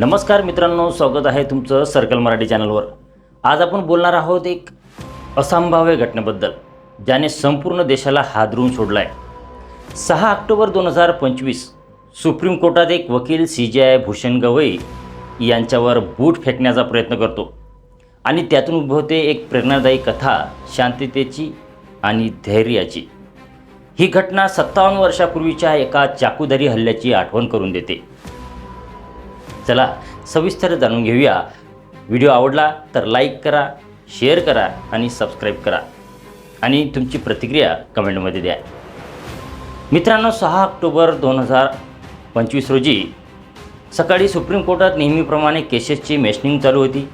नमस्कार मित्रांनो स्वागत आहे तुमचं सर्कल मराठी चॅनलवर. आज आपण बोलणार आहोत एक असंभाव्य घटनेबद्दल ज्याने संपूर्ण देशाला हादरून सोडला आहे सहा ऑक्टोबर दोन हजार पंचवीस सुप्रीम कोर्टात एक वकील सी जे आय भूषण गवई यांच्यावर बूट फेकण्याचा प्रयत्न करतो. आणि त्यातून उद्भवते एक प्रेरणादायी कथा शांततेची आणि धैर्याची. ही घटना सत्तावन्न वर्षापूर्वीच्या एका चाकूदारी हल्ल्याची आठवण करून देते. चला सविस्तर जाणून घेऊया. व्हिडिओ आवडला तर लाईक करा शेअर करा आणि सबस्क्राईब करा. आणि तुमची प्रतिक्रिया कमेंटमध्ये द्या. मित्रांनो सहा ऑक्टोबर दोन हजार पंचवीस रोजी सकाळी सुप्रीम कोर्टात नेहमीप्रमाणे केसेसची मेशनिंग चालू होती.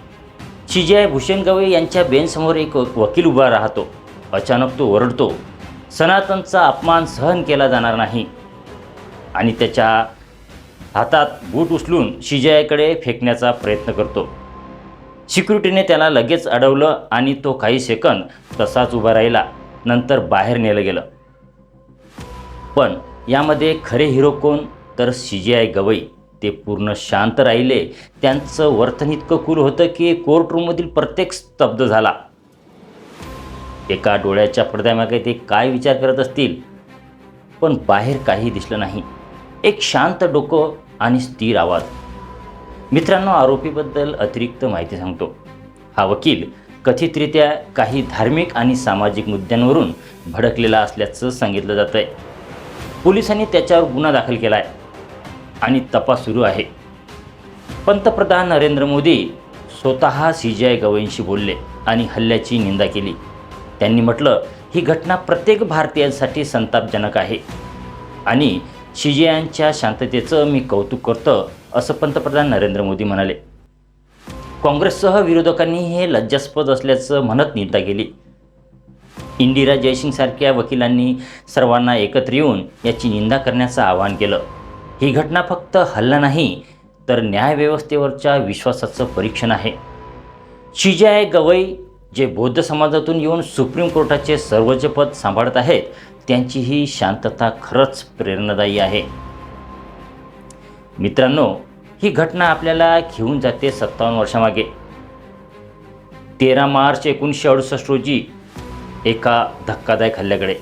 सी आय भूषण गवई यांच्या बेंचसमोर एक वकील उभा राहतो. अचानक तो ओरडतो सनातनचा अपमान सहन केला जाणार नाही. आणि त्याच्या हातात बूट उचलून शिजयाकडे फेकण्याचा प्रयत्न करतो. सिक्युरिटीने त्याला लगेच अडवलं आणि तो काही सेकंद तसाच उभा राहिला. नंतर बाहेर नेलं गेलं. पण यामध्ये खरे हिरो कोण? तर आय गवई. ते पूर्ण शांत राहिले. त्यांचं वर्तन इतकं कूल होतं की कोर्टरूममधील प्रत्येक स्तब्ध झाला. एका डोळ्याच्या पडद्यामागे ते काय विचार करत असतील? पण बाहेर काही दिसलं नाही. एक शांत डोकं आणि स्थिर आवाज. मित्रांनो आरोपीबद्दल अतिरिक्त माहिती सांगतो. हा वकील कथितरित्या काही धार्मिक आणि सामाजिक मुद्द्यांवरून भडकलेला असल्याचं सांगितलं जातं आहे पोलिसांनी त्याच्यावर गुन्हा दाखल केला आहे आणि तपास सुरू आहे. पंतप्रधान नरेंद्र मोदी स्वतः सी जी आय गवईंशी बोलले आणि हल्ल्याची निंदा केली. त्यांनी म्हटलं ही घटना प्रत्येक भारतीयांसाठी संतापजनक आहे आणि शिजियांच्या शांततेचं मी कौतुक करतो असं पंतप्रधान नरेंद्र मोदी म्हणाले. काँग्रेससह विरोधकांनी हे लज्जास्पद असल्याचं म्हणत निंदा केली. इंदिरा जयसिंगसारख्या वकिलांनी सर्वांना एकत्र येऊन याची निंदा करण्याचं आवाहन केलं. ही घटना फक्त हल्ला नाही तर न्यायव्यवस्थेवरच्या विश्वासाचं परीक्षण आहे. शिजाय गवई जे बौद्ध समाजातून येऊन सुप्रीम कोर्टाचे सर्वोच्च पद सांभाळत आहेत त्यांची ही शांतता खरंच प्रेरणादायी आहे. मित्रांनो ही घटना आपल्याला घेऊन जाते सत्तावन्न वर्षामागे. तेरा मार्च एकोणीसशे अडुसष्ट रोजी एका धक्कादायक हल्ल्याकडे.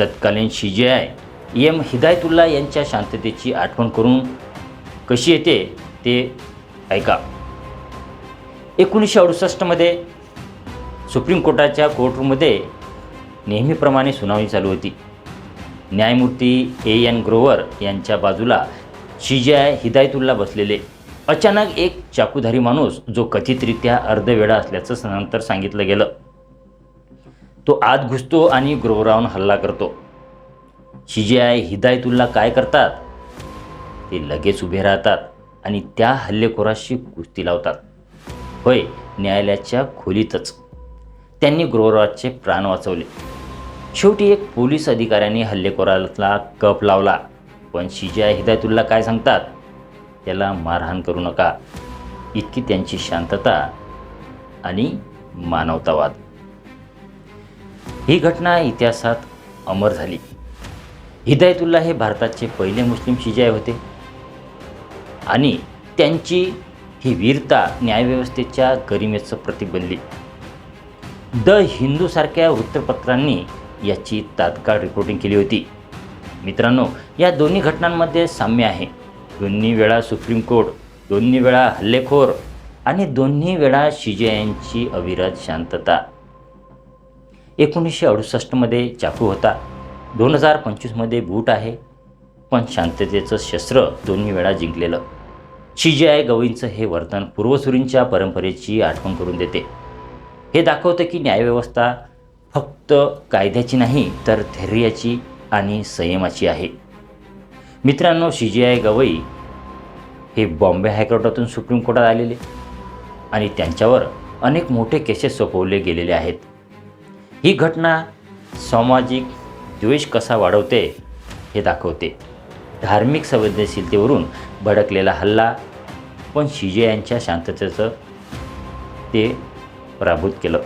तत्कालीन सी जे आय एम हिदायतुल्ला यांच्या शांततेची आठवण करून कशी येते ते ऐका. एकोणीसशे अडुसष्टमध्ये सुप्रीम कोर्टाच्या कोर्टरूममध्ये नेहमीप्रमाणे सुनावणी चालू होती. न्यायमूर्ती ए एन ग्रोवर यांच्या बाजूला शिजाय हिदायतुल्ला बसलेले. अचानक एक चाकूधारी माणूस जो कथितरित्या अर्धवेळा असल्याचं नंतर सांगितलं गेलं. तो आत घुसतो आणि ग्रोवरावून हल्ला करतो. शिजाय हिदायतुल्ला काय करतात? ते लगेच उभे राहतात आणि त्या हल्लेखोराशी कुस्ती लावतात. होय न्यायालयाच्या खोलीतच. त्यांनी गृहराजचे प्राण वाचवले. शेवटी एक पोलीस अधिकाऱ्याने हल्लेखोराला कप लावला. पण शिजा हिदायतुल्ला काय सांगतात? त्याला मारहाण करू नका. इतकी त्यांची शांतता आणि मानवतावाद. ही घटना इतिहासात अमर झाली. हिदायतुल्ला हे भारताचे पहिले मुस्लिम शिजाय होते. आणि त्यांची ही वीरता न्यायव्यवस्थेच्या गरिमेचं प्रतीक बनली. द हिंदूसारख्या वृत्तपत्रांनी याची तात्काळ रिपोर्टिंग केली होती. मित्रांनो या दोन्ही घटनांमध्ये साम्य आहे. दोन्ही वेळा सुप्रीम कोर्ट दोन्ही वेळा हल्लेखोर आणि दोन्ही वेळा शिजयांची अविरत शांतता. एकोणीसशे अडुसष्टमध्ये चाकू होता. दोन हजार पंचवीसमध्ये बूट आहे. पण शांततेचं शस्त्र दोन्ही वेळा जिंकलेलं. शिजय गवईंचं हे वर्तन पूर्वसुरींच्या परंपरेची आठवण करून देते. हे दाखवतं की न्यायव्यवस्था फक्त कायद्याची नाही तर धैर्याची आणि संयमाची आहे. मित्रांनो सी जी आय गवई हे बॉम्बे हायकोर्टातून सुप्रीम कोर्टात आलेले आणि त्यांच्यावर अनेक मोठे केसेस सोपवले गेलेले आहेत. ही घटना सामाजिक द्वेष कसा वाढवते हे दाखवते. धार्मिक संवेदनशीलतेवरून भडकलेला हल्ला पण शिजे यांच्या शांततेचं ते पराभूत केलं.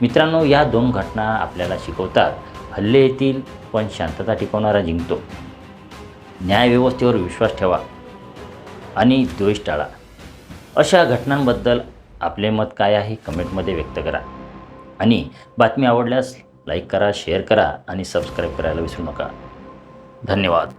मित्रांनो या दोन घटना आपल्याला शिकवतात. हल्ले येतील पण शांतता टिकवणारा जिंकतो. न्यायव्यवस्थेवर विश्वास ठेवा आणि द्वेष टाळा. अशा घटनांबद्दल आपले मत काय आहे कमेंटमध्ये व्यक्त करा. आणि बातमी आवडल्यास लाईक करा शेअर करा आणि सबस्क्राईब करायला विसरू नका. धन्यवाद.